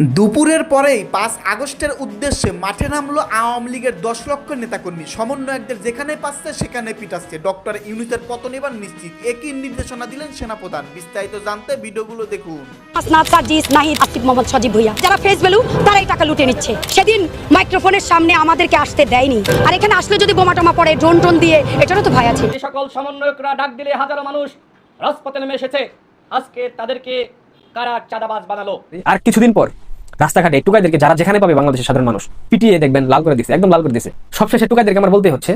দুপুরের পরেই পাঁচ আগস্টের উদ্দেশ্যে মাঠে নামলো আওয়ামী লীগের দশ লক্ষ নেতাকর্মী। সমন্বয়কদের যেখানে পাচ্ছে সেখানে পিটাচ্ছে। ডক্টর ইউনিটের পতন এবার নিশ্চিত। একই নির্দেশনা দিলেন সেনাপ্রধান। বিস্তারিত জানতে ভিডিওগুলো দেখুন। আসনাদ সার্জিস নাহিদ আসিফ মোহাম্মদ সজীব ভুইয়া। যারা ফেস ভ্যালু তারাই টাকা লুটে নিচ্ছে। সেদিন মাইক্রোফোনের সামনে আমাদেরকে আসতে দেয়নি। আর এখানে আসলে যদি বোমা টোমা পড়ে ড্রোন টোন দিয়ে এটারও তো ভয় আছে। যে সকল সমন্বয়করা ডাক দিলে হাজারো মানুষ রাজপথে নেমে এসেছে আজকে তাদেরকে কারা চাঁদাবাজ বানালো? আর কিছুদিন পর রাস্তাঘাটে টুকাইদেরকে যারা যেখানে পাবে বাংলাদেশের সাধারণ মানুষ, পিটিয়ে দেখবেন, লাল করে দিচ্ছে একদম লাল করে দিচ্ছে সবশেষে টুকাইদেরকে আমার বলতে হচ্ছে,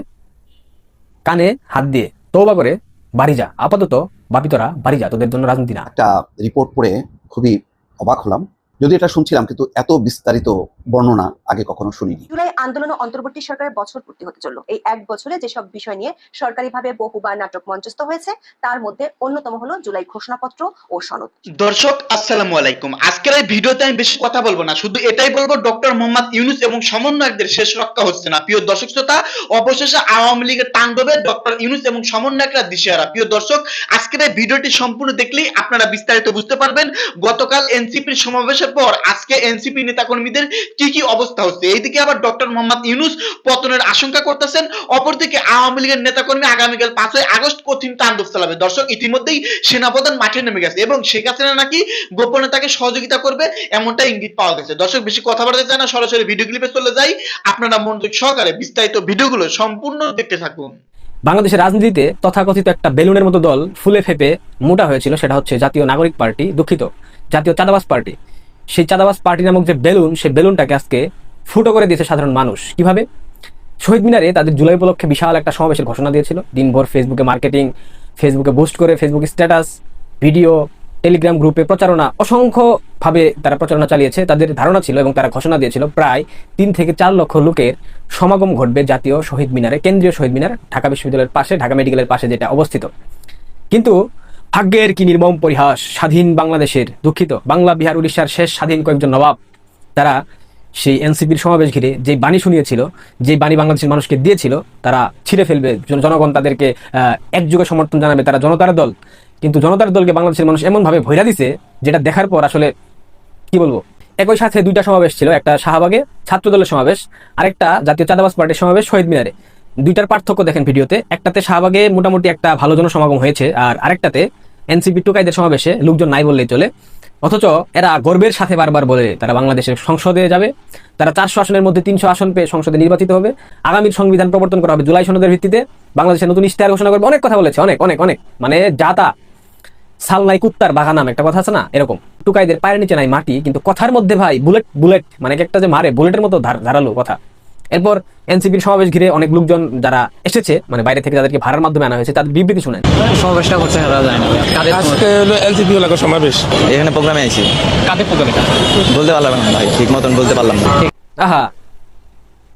কানে হাত দিয়ে তৌবা করে বাড়ি যা। আপাতত বাপিতরা বাড়ি যা, তোদের জন্য রাজনীতি না। একটা রিপোর্ট পড়ে খুবই অবাক হলাম। যদি এটা শুনছিলাম, কিন্তু এত বিস্তারিত বর্ণনা আগে কখনো শুনিনি। জুলাই আন্দোলন অন্তর্বর্তী সরকারের বছর পূর্তি হতে চলল। এই এক বছরে যেসব বিষয় নিয়ে সরকারিভাবে বহুবার নাটক মঞ্চস্থ হয়েছে তার মধ্যে অন্যতম হলো জুলাই ঘোষণাপত্র ও সনদ। দর্শক আসসালামু আলাইকুম। আজকের এই ভিডিওতে আমি বেশি কথা বলব না শুধু এটাই বলব ডক্টর মোহাম্মদ ইউনুস এবং সমন্বয়কদের শেষ রক্ষা হচ্ছে না। প্রিয় দর্শক শ্রোতা অবশেষে আওয়ামী লীগের তাণ্ডবে ডক্টর ইউনুস এবং সমন্বয়করা দিশেহারা। প্রিয় দর্শক আজকের এই ভিডিওটি সম্পূর্ণ দেখলেই আপনারা বিস্তারিত বুঝতে পারবেন গতকাল এনসিপির সমাবেশের পর আজকে এনসিপি নেতাকর্মীদের কি কি অবস্থা হচ্ছে? এইদিকে আবার ডক্টর মোহাম্মদ ইউনুস পতনের আশঙ্কা করতেছেন। অপরদিকে আওয়ামী লীগের নেতাকর্মী আগামীকাল পাঁচই আগস্ট কঠিন তাণ্ডব চালাবে। দর্শক, ইতিমধ্যেই সেনাপ্রধান মাঠে নেমে গেছে এবং শেখ হাসিনা নাকি গোপনে তাকে সহযোগিতা করবে এমনটা ইঙ্গিত পাওয়া গেছে। দর্শক, বেশি কথা বলতে চায় না, সরাসরি ভিডিও ক্লিপে চলে যাই। আপনারা মনোযোগ সহকারে বিস্তারিত ভিডিওগুলো সম্পূর্ণ দেখতে থাকুন। বাংলাদেশের রাজনীতিতে তথাকথিত একটা বেলুনের মতো দল ফুলে ফেপে মোটা হয়েছিল, সেটা হচ্ছে জাতীয় নাগরিক পার্টি দুঃখিত। জাতীয় চাঁদাবাজ পার্টি। সেই চাঁদাবাজ পার্টি নামক যে বেলুন, সেই বেলুনটাকে আজকে ফুটো করে দিয়েছে সাধারণ মানুষ। কীভাবে? শহীদ মিনারে তাদের জুলাই উপলক্ষে বিশাল একটা সমাবেশের ঘোষণা দিয়েছিল। দিনভর ফেসবুকে মার্কেটিং ফেসবুকে বুস্ট করে ফেসবুক স্ট্যাটাস ভিডিও টেলিগ্রাম গ্রুপে প্রচারণা, অসংখ্যভাবে তারা প্রচারণা চালিয়েছে। তাদের ধারণা ছিল এবং তারা ঘোষণা দিয়েছিল, প্রায় তিন থেকে চার লক্ষ লোকের সমাগম ঘটবে জাতীয় শহীদ মিনারে, কেন্দ্রীয় শহীদ মিনার, ঢাকা বিশ্ববিদ্যালয়ের পাশে, ঢাকা মেডিকেলের পাশে যেটা অবস্থিত। কিন্তু ভাগ্যের কি নির্মম পরিহাস? স্বাধীন বাংলাদেশের দুঃখিত। বাংলা, বিহার, উড়িষ্যার শেষ স্বাধীন কয়েকজন নবাব, তারা সেই এনসিপির সমাবেশ ঘিরে যে বাণী শুনিয়েছিল, যে বাণী বাংলাদেশের মানুষকে দিয়েছিল, তারা ছিঁড়ে ফেলবে। জনগণ তাদেরকে একযোগে সমর্থন জানাবে। তারা জনতার দল। কিন্তু জনতার দলকে বাংলাদেশের মানুষ এমনভাবে ভৈরা দিছে, যেটা দেখার পর আসলে কি বলব? একই সাথে দুইটা সমাবেশ ছিল। একটা শাহবাগে ছাত্র দলের সমাবেশ, আরেকটা জাতীয় চাঁদাবাজ পার্টির সমাবেশ শহীদ মিনারে। দুইটার পার্থক্য দেখেন ভিডিওতে। একটাতে শাহবাগে মোটামুটি একটা ভালো জনসমাগম হয়েছে, আর আরেকটাতে এনসিপি টুকাইদের সমাবেশে লোকজন নাই বললেই চলে। অথচ এরা গর্বের সাথে বারবার বলে তারা বাংলাদেশের সংসদে যাবে। তারা চারশো আসনের মধ্যে তিনশো আসন পেয়ে সংসদে নির্বাচিত হবে। আগামীর সংবিধান প্রবর্তন করা হবে জুলাই সনদের ভিত্তিতে। বাংলাদেশের নতুন ইশতেহার ঘোষণা করবে। অনেক কথা বলেছে, অনেক অনেক অনেক। মানে যাতা সালনাই কুত্তার বাঘা নাম একটা কথা আছে না? এরকম। টুকাইদের পায়ের নিচে নাই মাটি, কিন্তু কথার মধ্যে ভাই, বুলেট বুলেট মানে একটা যে মারে, বুলেটের মতো ধার- ধারালো কথা। এরপর এনসিপির সমাবেশ ঘিরে অনেক লোকজন যারা এসেছে মানে বাইরে থেকে তাদেরকে ভাড়ার মাধ্যমে আনা হয়েছে তাদের বিবৃতি শুনেন। সমাবেশটা করছে আজকে হলো এলজিপি এলাকার সমাবেশ। এখানে প্রোগ্রামে আইছি। কাদের প্রোগ্রামে? বলতে পারলাম না ভাই ঠিক মতন বলতে পারলাম না। আহা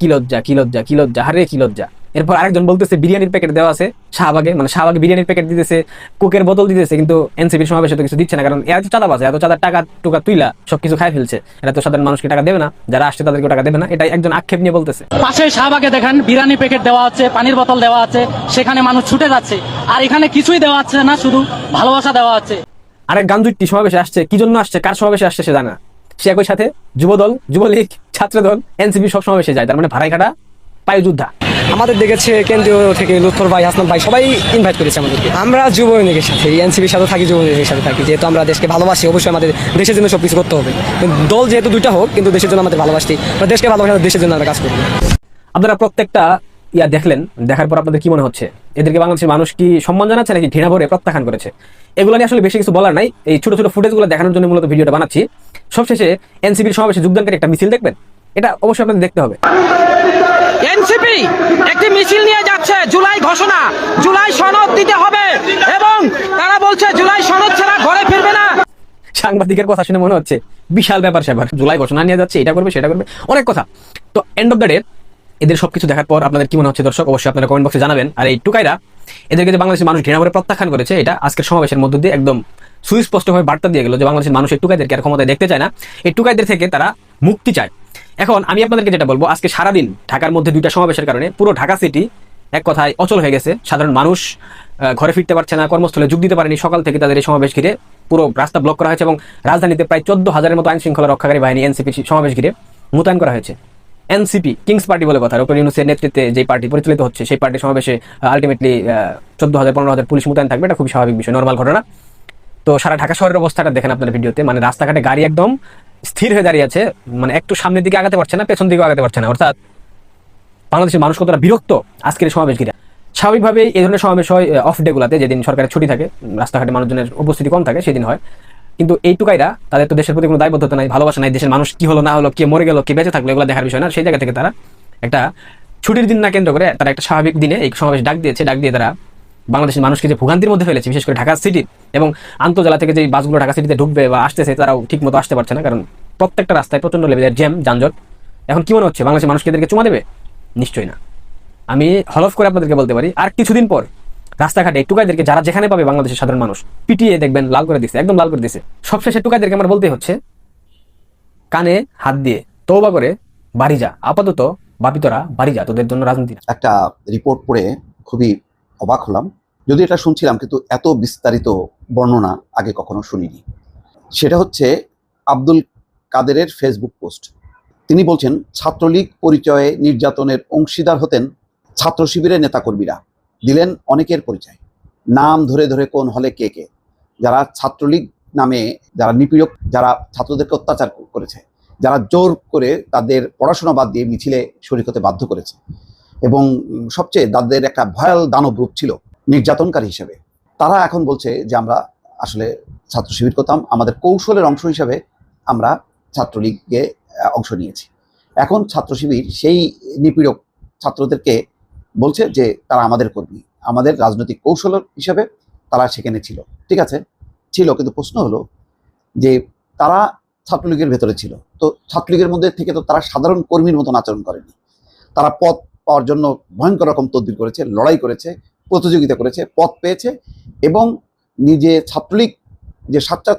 কি লজ্জা কি লজ্জা কি লজ্জা হারে কি লজ্জা। এরপর আরেকজন বলতেছে বিরিয়ানির প্যাকেট দেওয়া আছে। শাহবাগে মানে শাহবাগে বিরিয়ানির প্যাকেট দিতেছে কোকের বোতল দিতেছে কিন্তু এনসিপির সমাবেশে তো কিছু দিচ্ছে না কারণ এরা তো চাঁদাবাজ এত চাঁদার টাকা টুকা তুইলা সবকিছু খাই ফেলছে। এরা তো সাধারণ মানুষকে টাকা দেবে না যারা আসছে তাদেরকে টাকা দেবে না এটাই একজন আক্ষেপ নিয়ে বলতেছে। পাশে শাহবাগে দেখেন বিরিয়ানি প্যাকেট দেওয়া আছে পানির বোতল দেওয়া আছে সেখানে মানুষ ছুটে যাচ্ছে। আর এখানে কিছুই দেওয়া আছে না শুধু ভালোবাসা দেওয়া আছে। আরেক গাঞ্জুটি সমাবেশে আসছে কি জন্য আসছে কার সমাবেশে আসছে সে জানা সে একই সাথে যুবদল যুবলীগ ছাত্রদল এনসিপি সব সমাবেশে যায় তার মানে ভাড়াই কাটা পায়ু যোদ্ধা আমাদের দেখেছে কেন্দ্রীয় থেকে লুৎফর ভাই হাসনান ভাই, সবাই ইনভাইট করেছে আমাদেরকে। আমরা যুব লীগের সাথে, এনসিপির সাথে থাকি, যুব লীগের সাথে থাকি। যেহেতু আমরা দেশকে ভালোবাসি, অবশ্যই আমাদের দেশের জন্য সব কিছু করতে হবে। দল যেহেতু দুইটা হোক, কিন্তু দেশের জন্য আমাদের ভালোবাসি। দেশকে ভালোবাসি দেশের জন্য আমরা কাজ করব আপনারা প্রত্যেকটা ইয়া দেখলেন, দেখার পর আপনাদের কি মনে হচ্ছে? এদেরকে বাংলাদেশের মানুষ কি সম্মান জানাচ্ছে, নাকি ঘৃণা ভরে প্রত্যাখ্যান করেছে? এগুলো নিয়ে আসলে বেশি কিছু বলার নাই। এই ছোট ছোট ফুটেজগুলো দেখানোর জন্য মূলত ভিডিওটা বানাচ্ছি। সবশেষে এনসিপির সমাবেশে যোগদানকারী একটা মিছিল দেখবেন। এটা অবশ্যই আপনাদের দেখতে হবে। এনসিপি একটি মিছিল নিয়ে যাচ্ছে, জুলাই ঘোষণা, জুলাই সনদ দিতে হবে এবং তারা বলছে জুলাই সনদ ছাড়া ঘরে ফিরবে না। সাংবাদিকের কথা শুনে মনে হচ্ছে, বিশাল ব্যাপার স্যাপার। জুলাই ঘোষণা নিয়ে যাচ্ছে, এটা করবে, সেটা করবে, অনেক কথা। তো এন্ড অফ দ্য ডে এদের সবকিছু দেখার পর আপনাদের কি মনে হচ্ছে দর্শক? অবশ্যই আপনারা কমেন্ট বক্সে জানাবেন। আর এই টুকাইরা, এদেরকে যে বাংলাদেশের মানুষ ঘৃণা করে প্রত্যাখ্যান করেছে, এটা আজকের সমাবেশের মধ্য দিয়ে একদম সুস্পষ্টভাবে বার্তা দিয়ে গেল যে বাংলাদেশের মানুষ এই টুকাইদেরকে আর ক্ষমতায় দেখতে চায় না। এই টুকাইদের থেকে তারা মুক্তি চায়। এখন আমি আপনাদেরকে যেটা বলব, আজকে সারাদিন ঢাকার মধ্যে দুইটা সমাবেশের কারণে পুরো ঢাকা সিটি এক কথায় অচল হয়ে গেছে। সাধারণ মানুষ ঘরে ফিরতে পারছে না, কর্মস্থলে যোগ দিতে পারেনি। সকাল থেকে তাদের এই সমাবেশ ঘিরে পুরো রাস্তা ব্লক করা হয়েছে এবং রাজধানীতে প্রায় চোদ্দ হাজারের মতো আইন শৃঙ্খলা রক্ষাকারী বাহিনী এনসিপি সমাবেশ ঘিরে মোতায়েন করা হয়েছে। এনসিপি, কিংস পার্টি বলে কথা। ডক্টর ইউনুসের নেতৃত্বে যে পার্টি পরিচালিত হচ্ছে, সেই পার্টি সমাবেশে আলটিমেটলি চোদ্দ হাজার, পনেরো হাজার পুলিশ মোতায়েন থাকবে। এটা খুবই স্বাভাবিক বিষয় নর্মাল ঘটনা। তো সারা ঢাকা শহরের অবস্থাটা দেখেন আপনার ভিডিওতে। মানে রাস্তাঘাটে গাড়ি একদম স্থির হয়ে দাঁড়িয়ে আছে মানে একটু সামনের দিকে আগাতে পারছে না, পেছন দিকে আগাতে পারছে না। অর্থাৎ বাংলাদেশের মানুষ কতটা বিরক্ত, আজকের সমাবেশ ঘিরে। স্বাভাবিকভাবেই এই ধরনের সমাবেশ হয় অফ ডেগুলাতে যেদিন সরকারের ছুটি থাকে, রাস্তাঘাটে মানুষজনের উপস্থিতি কম থাকে, সেদিন হয়। কিন্তু এই টুকাইরা, তাদের তো দেশের প্রতি কোনো দায়বদ্ধতা নাই, ভালোবাসা নাই, দেশের মানুষ কি হলো, না হলো, কে মরে গেল, কে বেঁচে থাকল, এগুলো দেখার বিষয় না। সেই জায়গা থেকে তারা একটা ছুটির দিন না কেন্দ্র করে তারা একটা স্বাভাবিক দিনে এই সমাবেশ ডাক দিয়েছে, ডাক দিয়ে তারা বাংলাদেশের মানুষকে যে ভোগান্তির মধ্যে ফেলেছে, বিশেষ করে ঢাকা সিটি এবং আন্তজেলা থেকে যে বাসগুলো ঢাকা সিটিতে ঢুকবে বা আসতেছে, তারাও ঠিক মতো আসতে পারছে না। কারণ প্রত্যেকটা রাস্তায় প্রচণ্ড লেভেলের জ্যাম, যানজট। এখন কি মনে হচ্ছে? বাংলাদেশের মানুষকে এদেরকে চুমা দেবে? নিশ্চয়ই না। আমি হলফ করে আপনাদেরকে বলতে পারি, আর কিছুদিন পর রাস্তাঘাটে টুকাইদেরকে যারা যেখানে পাবে বাংলাদেশের সাধারণ মানুষ, পিটিয়ে দেখবেন, লাল করে দিছে, একদম লাল করে দিছে। সবশেষে টুকাইদেরকে আমার বলতে হচ্ছে, কানে হাত দিয়ে তৌবা করে বাড়ি যা, আপাতত বাপিতরা বাড়ি যা, তোদের জন্য রাজনীতি একটা রিপোর্ট পড়ে খুবই অবাক হলাম। যদি এটা শুনছিলাম, কিন্তু এত বিস্তারিত বর্ণনা আগে কখনো শুনিনি। সেটা হচ্ছে আব্দুল কাদেরের ফেসবুক পোস্ট। তিনি বলছেন, ছাত্রলীগ পরিচয়ে নির্যাতনের অংশীদার হতেন ছাত্র শিবিরের নেতাকর্মীরা। দিলেন অনেকের পরিচয়। নাম ধরে ধরে কোন হলে কে কে। যারা ছাত্রলীগ নামে যারা নিপীড়ক, যারা ছাত্রদেরকে অত্যাচার করেছে, যারা জোর করে তাদের পড়াশোনা বাদ দিয়ে মিছিলে শরিক হতে বাধ্য করেছে। এবং সবচেয়ে তাদের একটা ভয়াল দানব রূপ ছিল নির্যাতনকারী হিসেবে। তারা এখন বলছে যে আমরা আসলে ছাত্র শিবির করতাম, আমাদের কৌশলের অংশ হিসেবে আমরা ছাত্রলীগে অংশ নিয়েছি। এখন ছাত্র শিবির সেই নিপীড়ক ছাত্রদেরকে বলছে যে তারা আমাদের কর্মী, আমাদের রাজনৈতিক কৌশল হিসেবে তারা সেখানে ছিল। ঠিক আছে? ছিল, কিন্তু প্রশ্ন হলো যে তারা ছাত্রলীগের ভেতরে ছিল। তো ছাত্রলীগের মধ্যে থেকে তো তারা সাধারণ কর্মীর মতন আচরণ করেনি। তারা পদ পাওয়ার জন্য ভয়ঙ্কর রকম তদবির করেছে, লড়াই করেছে, প্রতিযোগিতা করেছে, পথ পেয়েছে এবং নিজে ছাত্রলীগ, যে সাচ্চা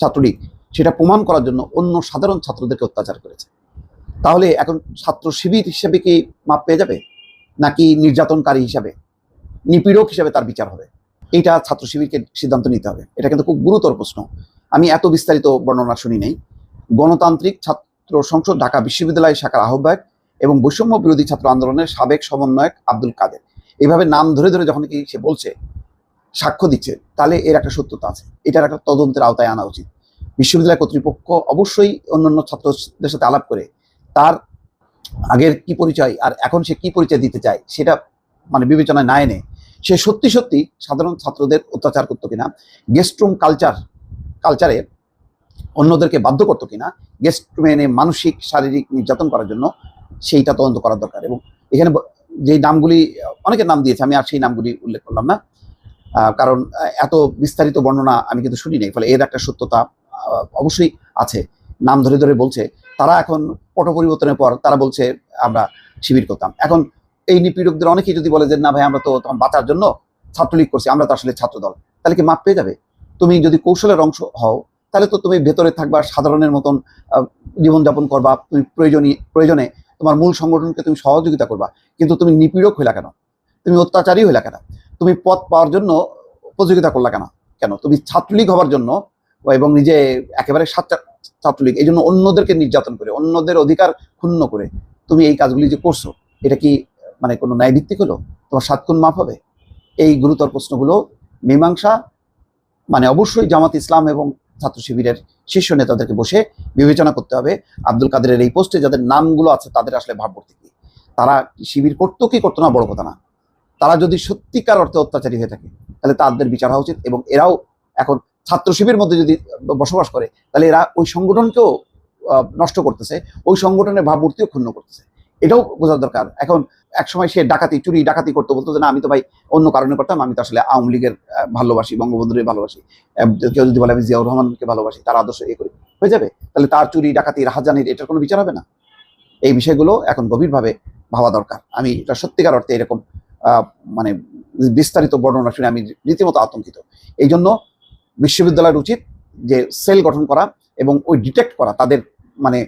ছাত্রলীগ, সেটা প্রমাণ করার জন্য অন্য সাধারণ ছাত্রদেরকে অত্যাচার করেছে। তাহলে এখন ছাত্র শিবির হিসেবে কি মাপ পেয়ে যাবে? নাকি নির্যাতনকারী হিসাবে? নিপীড়ক হিসাবে তার বিচার হবে। এইটা ছাত্র শিবিরকে সিদ্ধান্ত নিতে হবে। এটা কিন্তু খুব গুরুতর প্রশ্ন। আমি এত বিস্তারিত বর্ণনা শুনি নাই। গণতান্ত্রিক ছাত্র সংসদ, ঢাকা বিশ্ববিদ্যালয় শাখার আহ্বায়ক এবং বৈষম্য বিরোধী ছাত্র আন্দোলনের সাবেক সমন্বয়ক আব্দুল কাদের। এইভাবে নাম ধরে ধরে যখন কি সে বলছে, সাক্ষ্য দিচ্ছে, তাহলে এর একটা সত্যতা আছে। এটার একটা তদন্তের আওতায় আনা উচিত। বিশ্ববিদ্যালয় কর্তৃপক্ষ অবশ্যই অন্যান্য ছাত্রদের সাথে আলাপ করে, তার আগের কি পরিচয় আর এখন সে কি পরিচয় দিতে চায়, সেটা মানে বিবেচনায় না এনে, সে সত্যি সত্যি সাধারণ ছাত্রদের অত্যাচার করতো কিনা গেস্ট রুম কালচার কালচারে অন্যদেরকে বাধ্য করতো কিনা গেস্ট রুমে এনে মানসিক, শারীরিক নির্যাতন করার জন্য সেইটা তদন্ত করা দরকার। এবং এখানে যেই নামগুলি, অনেকের নাম দিয়েছে, আমি আর সেই নামগুলি উল্লেখ করলাম না। কারণ এত বিস্তারিত বর্ণনা আমি কিন্তু শুনি নাই, ফলে এর একটা সত্যতা অবশ্যই আছে। নাম ধরে ধরে বলছে, তারা এখন পট পরিবর্তনের পর তারা বলছে, আমরা শিবির করতাম। এখন এই নিপীড়কদের অনেকেই যদি বলে যে, না ভাই, আমরা তো তখন বাঁচার জন্য ছাত্রলীগ করছি, আমরা তো আসলে ছাত্র দল তাহলে কি মাপ পেয়ে যাবে? তুমি যদি কৌশলের অংশ হও, তাহলে তো তুমি ভেতরে থাকবা, সাধারণের মতন জীবনযাপন করবা, তুমি প্রয়োজনীয় প্রয়োজনে তোমার মূল সংগঠনকে তুমি সহযোগিতা করবা। কিন্তু তুমি নিপীড়ক হইলা কেন? তুমি অত্যাচারী হইলা কেন? তুমি পদ পাওয়ার জন্য প্রতিযোগিতা করলা কেন? কেন? তুমি ছাত্রলীগ হওয়ার জন্য এবং নিজে একেবারে ছাত্রলীগ এই জন্য অন্যদেরকে নির্যাতন করে, অন্যদের অধিকার ক্ষুণ্ণ করে তুমি এই কাজগুলি যে করছ, এটা কি মানে কোনো ন্যায়ভিত্তিক হলো? তোমার সাতক্ষণ মাফ হবে? এই গুরুতর প্রশ্নগুলো মীমাংসা মানে অবশ্যই জামাত ইসলাম এবং ছাত্র শিবিরের শীর্ষ নেতাদেরকে বসে বিবেচনা করতে হবে। আব্দুল কাদেরের এই পোস্টে যাদের নামগুলো আছে, তাদের আসলে ভাবভর্তি কি? তারা শিবির করতো কি করতো না, বড় কথা না। তারা যদি সত্যিকার অর্থে অত্যাচারী হয়ে থাকে, তাহলে তাদের বিচার হওয়া উচিত এবং এরাও এখন ছাত্র শিবির মধ্যে যদি বসবাস করে, তাহলে এরা ওই সংগঠনকেও নষ্ট করতেছে, ওই সংগঠনের ভাবমূর্তিও ক্ষুণ্ণ করতেছে। এটাও বোঝা দরকার। এখন একসময় সে ডাকাতি, চুরি, ডাকাতি করতো। বলতো না, আমি তো ভাই অন্য কারণে করতাম। আমি তো আসলে আওয়ামী লীগের ভালোবাসি, বঙ্গবন্ধুরে ভালোবাসি। কেউ যদি বলে আমি জিয়াউর রহমানকে ভালোবাসি, তার আদর্শ এ করি। হয়ে যাবে। তাহলে তার চুরি, ডাকাতি, রাহাজানির এটার কোনো বিচার হবে না? এই বিষয়গুলো এখন গভীরভাবে ভাবা দরকার। আমি এটা সত্যিকার অর্থে এরকম মানে বিস্তারিত বর্ণনা শুনে আমি রীতিমতো আতঙ্কিত। এই জন্য বিশ্ববিদ্যালয়ের উচিত যে সেল গঠন করা এবং ওই ডিটেক্ট করা, তাদের মানে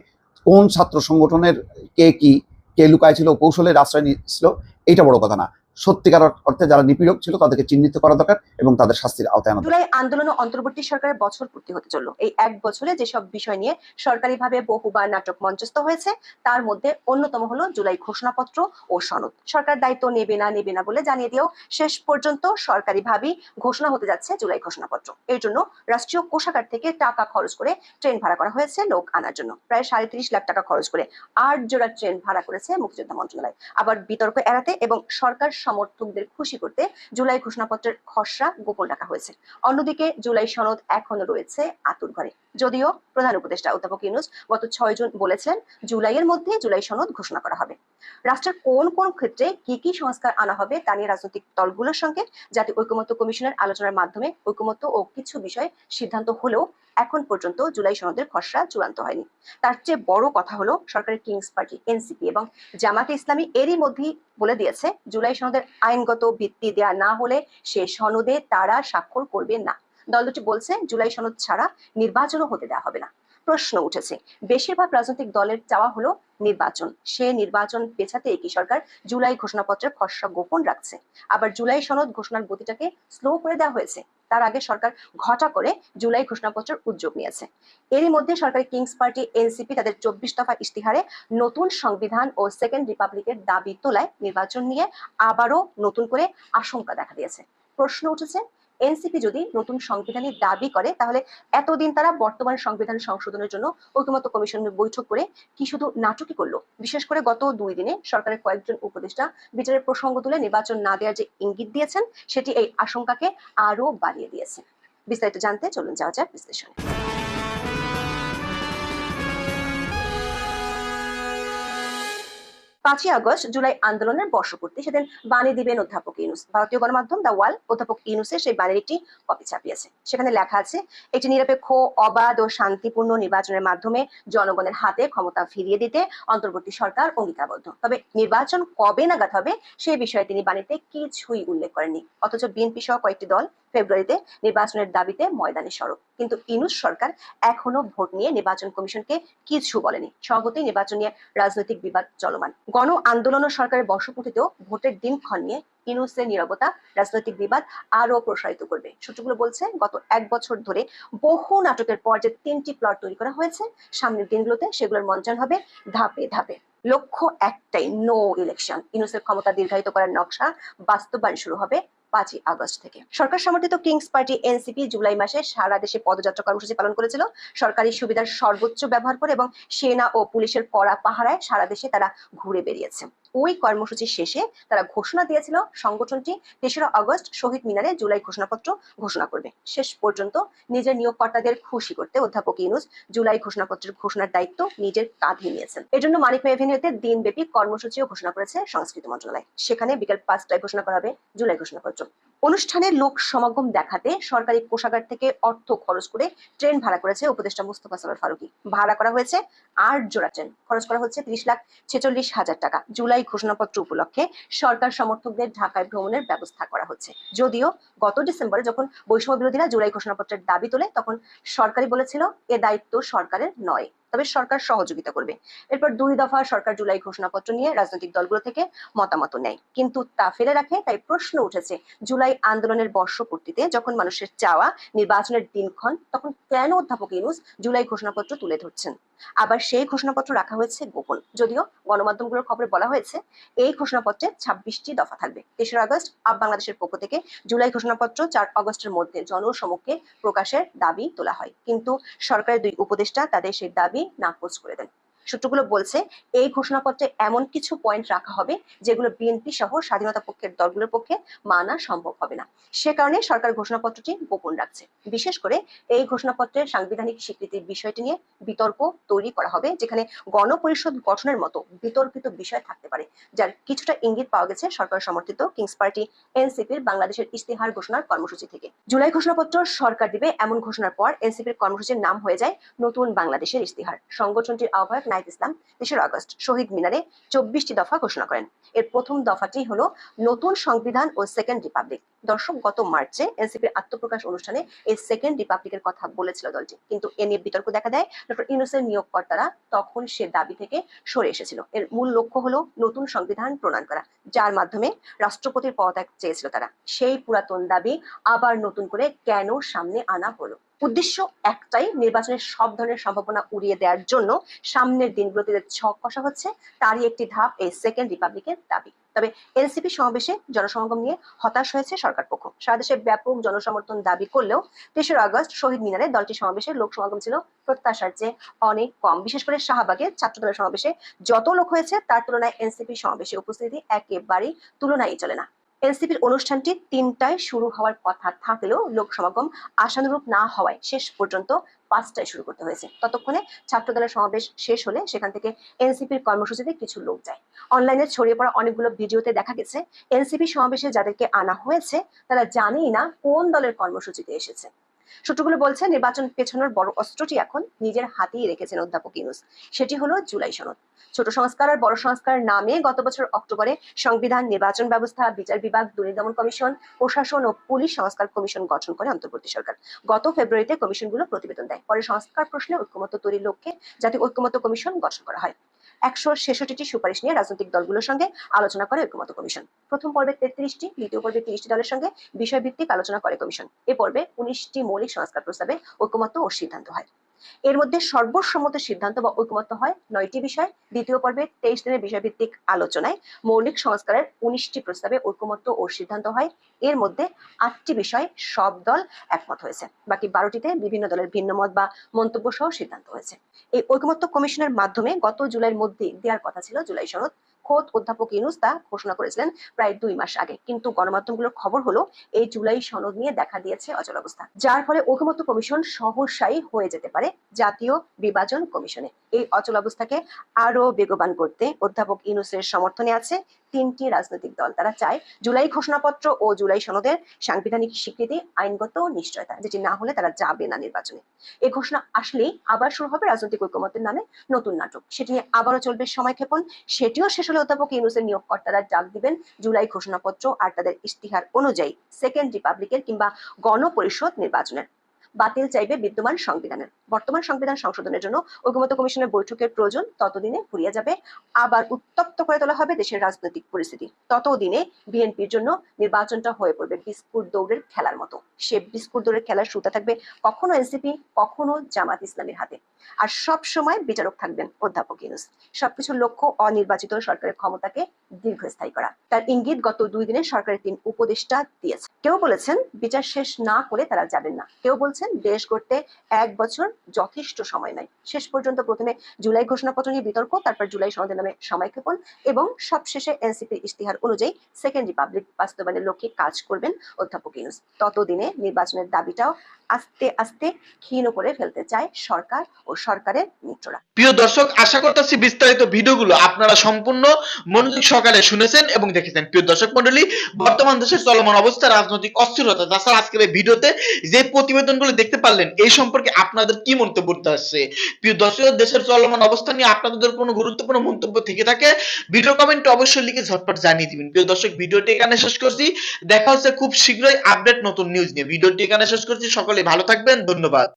কোন ছাত্র সংগঠনের কে কি কে লুকায় ছিল কৌশলের আশ্রয় নিয়েছিল এইটা বড় কথা না। সত্যিকার অর্থে যারা নিপীড়ক ছিল তাদেরকে চিহ্নিত করা দরকার এবং তাদের শাস্তির আওতায় জুলাই আন্দোলন অন্তর্বর্তী সরকারের বছর পূর্তি হতে চলল। এই এক বছরে যেসব বিষয় নিয়ে সরকারিভাবে বহুবার নাটক মঞ্চস্থ হয়েছে, তার মধ্যে অন্যতম হলো জুলাই ঘোষণাপত্র ও সনদ। সরকার দায়িত্ব নেবে না নেবে না বলে জানিয়ে দিয়েও শেষ পর্যন্ত সরকারিভাবেই ঘোষণা হতে যাচ্ছে জুলাই ঘোষণাপত্র। এর জন্য রাষ্ট্রীয় কোষাগার থেকে টাকা খরচ করে ট্রেন ভাড়া করা হয়েছে লোক আনার জন্য। প্রায় সাড়ে তিরিশ লাখ টাকা খরচ করে আট জোড়া ট্রেন ভাড়া করেছে মুক্তিযোদ্ধা মন্ত্রণালয়। আবার বিতর্ক এড়াতে এবং সরকার সমর্থকদের খুশি করতে জুলাই ঘোষণাপত্রের খসড়া গোপন রাখা হয়েছে। অন্যদিকে জুলাই সনদ এখনও রয়েছে আতুর ঘরে। যদিও প্রধান উপদেষ্টা অধ্যাপক ইউনুস গত ছয় জুন বলেছিলেন, জুলাইয়ের মধ্যে জুলাই সনদ ঘোষণা করা হবে। রাষ্ট্রের কোন কোন ক্ষেত্রে কি কি সংস্কার আনা হবে তা নিয়ে রাজনৈতিক দলগুলোর সঙ্গে জাতীয় ঐকমত্য কমিশনের আলোচনার মাধ্যমে ঐকমত্য ও কিছু বিষয়ে সিদ্ধান্ত হলেও এখন পর্যন্ত জুলাই সনদের খসড়া চূড়ান্ত হয়নি। তার চেয়ে বড় কথা হলো সরকারের কিংস পার্টি, এনসিপি এবং জামাতে ইসলামী এরই মধ্যেই বলে দিয়েছে, জুলাই সনদের আইনগত ভিত্তি দেয়া না হলে সে সনদে তারা স্বাক্ষর করবে না। দল দুটি বলছে, জুলাই সনদ ছাড়া নির্বাচনও হতে দেওয়া হবে না। প্রশ্ন উঠেছে, বেশিরভাগ রাজনৈতিক দলের চাওয়া হলো নির্বাচন। সে নির্বাচন পেছাতে একই সরকার জুলাই ঘোষণাপত্রের খসড়া গোপন রাখছে। আবার জুলাই সনদ ঘোষণার গতিটাকে স্লো করে দেওয়া হয়েছে। তার আগে সরকার ঘটা করে জুলাই ঘোষণাপত্রের উদ্যোগ নিয়েছে। এরই মধ্যে সরকারি কিংস পার্টি, এনসিপি তাদের চব্বিশ দফা ইশতিহারে নতুন সংবিধান ও সেকেন্ড রিপাবলিকের দাবি তোলায় নির্বাচন নিয়ে আবারও নতুন করে আশঙ্কা দেখা দিয়েছে। প্রশ্ন উঠেছে এনসিপি যদি নতুন সংবিধানের দাবি করে, তাহলে এতদিন তারা বর্তমান সংবিধান সংশোধনের জন্য ঐকমত্য কমিশনের বৈঠক করে কি শুধু নাটকই করল? বিশেষ করে গত দুই দিনে সরকারের কয়েকজন উপদেষ্টা বিচারের প্রসঙ্গ তুলে নির্বাচন না দেওয়ার যে ইঙ্গিত দিয়েছেন, সেটি এই আশঙ্কাকে আরও বাড়িয়ে দিয়েছে। বিস্তারিত জানতে চলুন যাওয়া যাক বিশ্লেষণে। পাঁচই আগস্ট জুলাই আন্দোলনের বর্ষপূর্তি। সেদিন বাণী দিবেন অধ্যাপক ইউনুস। ভারতীয় গণমাধ্যম দ্য ওয়াল অধ্যাপক ইউনুসের সেই বাণীর একটি কপি ছাপিয়েছে। সেখানে লেখা আছে, একটি নিরপেক্ষ, অবাধ ও শান্তিপূর্ণ নির্বাচনের মাধ্যমে জনগণের হাতে ক্ষমতা ফিরিয়ে দিতে অন্তর্বর্তী সরকার অঙ্গীকারবদ্ধ। তবে নির্বাচন কবে নাগাদ হবে সেই বিষয়ে তিনি বাণীতে কিছুই উল্লেখ করেননি। অথচ বিএনপি সহ কয়েকটি দল ফেব্রুয়ারিতে নির্বাচনের দাবিতে ময়দানে সড়ক। কিন্তু ইনুস সরকার এখনও ভোট নিয়ে নির্বাচন কমিশনকে কিছু বলেনি। স্বগতই নির্বাচন নিয়ে রাজনৈতিক বিবাদ চলমান। গণ আন্দোলন সরকারের বর্ষপূর্তিতেও ভোটের দিনক্ষণ নিয়ে ইনুসের নীরবতা রাজনৈতিক বিবাদ আরও প্রসারিত করবে। সূত্রগুলো বলছে, গত এক বছর ধরে বহু নাটকের পর যে তিনটি প্লট তৈরি করা হয়েছে, সামনের দিনগুলোতে সেগুলোর মঞ্চন হবে ধাপে ধাপে। লক্ষ্য একটাই নো ইলেকশন ইনুসের ক্ষমতা দীর্ঘায়িত করার নকশা বাস্তবায়ন শুরু হবে পাঁচই আগস্ট থেকে। সরকার সমর্থিত কিংস পার্টি এনসিপি জুলাই মাসে সারা দেশে পদযাত্রা কর্মসূচি পালন করেছিল। সরকারি সুবিধার সর্বোচ্চ ব্যবহার করে এবং সেনা ও পুলিশের কড়া পাহারায় সারা দেশে তারা ঘুরে বেরিয়েছে ওই কর্মসূচি শেষে তারা ঘোষণা দিয়েছিল সংগঠনটি তেসরা আগস্ট শহীদ মিনারে জুলাই ঘোষণাপত্র ঘোষণা করবে। শেষ পর্যন্ত নিজের নিয়োগকর্তাদের খুশি করতে অধ্যাপক ইউনুস জুলাই ঘোষণাপত্রের ঘোষণার দায়িত্ব নিজের কাঁধে নিয়েছেন। এজন্য মানিক এভিনিউতে দিনব্যাপী কর্মসূচিও ঘোষণা করেছে সংস্কৃতি মন্ত্রণালয়। সেখানে বিকেল পাঁচটায় ঘোষণা করা হবে জুলাই ঘোষণাপত্র। অনুষ্ঠানে লোক সমাগম দেখাতে সরকারি কোষাগার থেকে অর্থ খরচ করে ট্রেন ভাড়া করেছে উপদেষ্টা মুস্তফা সরোয়ার ফারুকি। ভাড়া করা হয়েছে আট জোড়া ট্রেন। খরচ করা হচ্ছে ত্রিশ লাখ ছেচল্লিশ হাজার টাকা। জুলাই ঘোষণাপত্র উপলক্ষে সরকার সমর্থকদের ঢাকায় ভ্রমণের ব্যবস্থা করা হচ্ছে। যদিও গত ডিসেম্বরে যখন বৈষম্য বিরোধীরা জুলাই ঘোষণাপত্রের দাবি তোলে, তখন সরকারি বলেছিল, এ দায়িত্ব সরকারের নয়। তবে সরকার সহযোগিতা করবে। এরপর দুই দফা সরকার জুলাই ঘোষণাপত্র নিয়ে রাজনৈতিক দলগুলো থেকে মতামত নেয়। কিন্তু তা ফেলে রাখে, তাই প্রশ্ন উঠেছে জুলাই আন্দোলনের বর্ষপূর্তিতে যখন মানুষের চাওয়া নির্বাচনের দিনক্ষণ, তখন কেন অধ্যাপক ইউনুস জুলাই ঘোষণাপত্র তুলে ধরছেন? আবার সেই ঘোষণাপত্র রাখা হয়েছে গোপন। যদিও গণমাধ্যমগুলোর খবরে বলা হয়েছে, এই ঘোষণাপত্রে ছাব্বিশটি দফা থাকবে। তেসরা আগস্ট, আপ বাংলাদেশের পক্ষ থেকে জুলাই ঘোষণাপত্র, চার আগস্টের মধ্যে জনসমক্ষে প্রকাশের দাবি তোলা হয়। কিন্তু সরকারের দুই উপদেষ্টা তাদের সেই দাবি নাকচ করে দেন সূত্রগুলো বলছে এই ঘোষণাপত্রে এমন কিছু পয়েন্ট রাখা হবে যেগুলো বিএনপি সহ স্বাধীনতা পক্ষের দলগুলোর পক্ষে মানা সম্ভব হবে না। সে কারণে সরকার ঘোষণাপত্রটি গোপন রাখছে। বিশেষ করে এই ঘোষণাপত্রের সাংবিধানিক স্বীকৃতির বিষয়টি নিয়ে বিতর্ক তৈরি করা হবে, যেখানে গণপরিষদ গঠনের মতো বিতর্কিত বিষয় থাকতে পারে, যার কিছুটা ইঙ্গিত পাওয়া গেছে সরকার সমর্থিত কিংস পার্টি এনসিপির বাংলাদেশের ইস্তেহার ঘোষণার কর্মসূচি থেকে। জুলাই ঘোষণাপত্র সরকার দিবে এমন ঘোষণার পর এনসিপির কর্মসূচির নাম হয়ে যায় নতুন বাংলাদেশের ইস্তেহার সংগঠনটির আহ্বায়ক নাহিদ ইসলাম, তেসরা আগস্ট, শহীদ মিনারে চব্বিশটি দফা ঘোষণা করেন। এর প্রথম দফাটি হলো নতুন সংবিধান ও সেকেন্ড রিপাবলিক। দর্শক, গত মার্চে এনসিপির আত্মপ্রকাশ অনুষ্ঠানে এই সেকেন্ড রিপাবলিকের কথা বলেছিল দলটি। কিন্তু এ নিয়ে বিতর্ক দেখা দেয়। ডক্টর ইউনুসের নিয়োগকর্তারা তখন সে দাবি থেকে সরে এসেছিল। এর মূল লক্ষ্য হলো নতুন সংবিধান প্রণয়ন করা, যার মাধ্যমে রাষ্ট্রপতির পদত্যাগ চেয়েছিল তারা। সেই পুরাতন দাবি আবার নতুন করে কেন সামনে আনা হলো? উদ্দেশ্য একটাই, নির্বাচনের সব ধরনের সম্ভাবনা উড়িয়ে দেওয়ার জন্য সামনের দিনগুলোতে যে ছক কষা হচ্ছে, তারই একটি ধাপ এই সেকেন্ড রিপাবলিকের দাবি। তবে এনসিপি সমাবেশে জনসমাগম নিয়ে হতাশ হয়েছে সরকার পক্ষ। সারা দেশে ব্যাপক জনসমর্থন দাবি করলেও তেসরা আগস্ট শহীদ মিনারে দলটি সমাবেশে লোক সমাগম ছিল প্রত্যাশার চেয়ে অনেক কম। বিশেষ করে শাহবাগে ছাত্রদলের সমাবেশে যত লোক হয়েছে, তার তুলনায় এনসিপি সমাবেশে উপস্থিতি একেবারেই তুলনায় চলে না। এনসিপির অনুষ্ঠানটি তিনটায় শুরু হওয়ার কথা থাকলেও লোক সমাগম আশানুরূপ না হওয়ায় শেষ পর্যন্ত পাঁচটায় শুরু করতে হয়েছে। ততক্ষণে ছাত্রদলের সমাবেশ শেষ হলে সেখান থেকে এনসিপির কর্মসূচিতে কিছু লোক যায়। অনলাইনে ছড়িয়ে পড়া অনেকগুলো ভিডিওতে দেখা গেছে, এনসিপি সমাবেশে যাদেরকে আনা হয়েছে, তারা জানেই না কোন দলের কর্মসূচিতে এসেছে। সূত্রগুলো বলছে, নির্বাচন পেছানোর বড় অস্ত্রটি এখন নিজের হাতেই রেখেছেন অধ্যাপক ইউনুস। সেটি হলো জুলাই সনদ। ছোট সংস্কার আর বড় সংস্কার নামে গত বছর অক্টোবরে সংবিধান, নির্বাচন ব্যবস্থা, বিচার বিভাগ দুর্নীতি দমন কমিশন, প্রশাসন ও পুলিশ সংস্কার কমিশন গঠন করে অন্তর্বর্তী সরকার। গত ফেব্রুয়ারিতে কমিশনগুলো প্রতিবেদন দেয়। পরে সংস্কার প্রশ্নে ঐক্যমত্য তৈরির লক্ষ্যে জাতীয় ঐক্যমত্য কমিশন গঠন করা হয়। একশো ছেষট্টিটি সুপারিশ নিয়ে রাজনৈতিক দলগুলোর সঙ্গে আলোচনা করে ঐক্যমত কমিশন। প্রথম পর্বে তেত্রিশটি, দ্বিতীয় পর্বে তিরিশটি দলের সঙ্গে বিষয়ভিত্তিক আলোচনা করে কমিশন। এ পর্বে উনিশটি মৌলিক সংস্কার প্রস্তাবে ঐক্যমত্য ও সিদ্ধান্ত হয়। এর মধ্যে সর্বসম্মত সিদ্ধান্ত বা ঐকমত্য হয় নয়টি বিষয়। দ্বিতীয় পর্বে তেইশ দিনের বিষয়ভিত্তিক আলোচনায় মৌলিক সংস্কারের উনিশটি প্রস্তাবে ঐকমত্য ও সিদ্ধান্ত হয়। এর মধ্যে আটটি বিষয় সব দল একমত হয়েছে। বাকি বারোটিতে বিভিন্ন দলের ভিন্ন মত বা মন্তব্য সহ সিদ্ধান্ত হয়েছে। এই ঐকমত্য কমিশনের মাধ্যমে গত জুলাইয়ের মধ্যে দেওয়ার কথা ছিল জুলাই সনদ খোদ অধ্যাপক ইউনুস তা ঘোষণা করেছিলেন প্রায় দুই মাস আগে। কিন্তু গণমাধ্যমগুলোর খবর হলো, এই জুলাই সনদ নিয়ে দেখা দিয়েছে অচল অবস্থা। যার ফলে ঐকমত্য কমিশন সহসায়ী হয়ে যেতে পারে জাতীয় বিভাজন কমিশনে। এই অচল অবস্থাকে আরও বেগবান করতে অধ্যাপক ইউনুসের সমর্থনে আছে তিনটি রাজনৈতিক দল। তারা চায় জুলাই ঘোষণাপত্র ও জুলাই সনদের সাংবিধানিক স্বীকৃতি, আইনগত নিশ্চয়তা, যেটি না হলে তারা যাবে না নির্বাচনে। এই ঘোষণা আসলেই আবার শুরু হবে রাজনৈতিক ঐকমত্যের নামে নতুন নাটক। সেটি নিয়ে আবারও চলবে সময় ক্ষেপণ সেটিও শেষ হলে অধ্যাপক ইউনুসের নিয়োগকর্তারা ডাক দিবেন জুলাই ঘোষণাপত্র আর তাদের ইশতিহার অনুযায়ী সেকেন্ড রিপাবলিকের কিংবা গণপরিষদ নির্বাচনের। বাতিল চাইবে বিদ্যমান সংবিধানের। বর্তমান সংবিধান সংশোধনের জন্য ঐকমত্য কমিশনের বৈঠকের প্রয়োজন ততদিনে ফুরিয়ে যাবে, আবার উত্তপ্ত করে তোলা হবে দেশের রাজনৈতিক পরিস্থিতি। ততদিনে বিএনপির জন্য নির্বাচনটা হয়ে পড়বে বিস্কুট দৌড়ের খেলার মতো। সে বিস্কুট দৌড়ের খেলার শুরুতে থাকবে কখনো এনসিপি কখনো জামাত ইসলামের হাতে। আর সব সময় বিচারক থাকবেন অধ্যাপক ইউনুস। সবকিছুর লক্ষ্য অনির্বাচিত সরকারের ক্ষমতাকে দীর্ঘস্থায়ী করা। তার ইঙ্গিত গত দুই দিনে সরকারের তিন উপদেষ্টা দিয়েছে। কেউ বলেছেন, বিচার শেষ না করে তারা যাবেন না। কেউ বলছেন দেশ গড়তে এক বছর যথেষ্ট সময় নাই শেষ পর্যন্ত প্রথমে জুলাই ঘোষণাপত্র নিয়ে বিতর্ক, তারপর জুলাই সনদের নামে সময়ক্ষেপণ এবং সবশেষে এনসিপি ইস্তিহার অনুযায়ী সেকেন্ড রিপাবলিক বাস্তবায়নের লক্ষ্যে কাজ করবেন অধ্যাপক ইউনুস। ততদিনে নির্বাচনের দাবিটাও আস্তে আস্তে ক্ষীণ করে ফেলতে চায় সরকার ও সরকারের মিত্ররা। প্রিয় দর্শক, আশা করতেছি বিস্তারিত ভিডিওগুলো আপনারা সম্পূর্ণ মনোযোগ সহকারে শুনেছেন এবং দেখেছেন। প্রিয় দর্শক মন্ডলী বর্তমান দেশের চলমান অবস্থা, রাজনৈতিক অস্থিরতা, তাছাড়া আজকের এই ভিডিওতে যে প্রতিবেদনগুলো দেখতে পারলেন, এই সম্পর্কে আপনাদের কি মন্তব্য করতে আসছে প্রিয় দর্শক, দেশের চলমান অবস্থা নিয়ে আপনাদের কোনো গুরুত্বপূর্ণ মন্তব্য থেকে থাকে, ভিডিও কমেন্টে অবশ্যই লিখে ঝটপট জানিয়ে দিবেন। প্রিয় দর্শক, ভিডিওটি এখানে শেষ করছি। দেখা হচ্ছে খুব শীঘ্রই আপডেট নতুন নিউজ নিয়ে। ভিডিওটি এখানে শেষ করছি। সকলে ভালো থাকবেন ধন্যবাদ।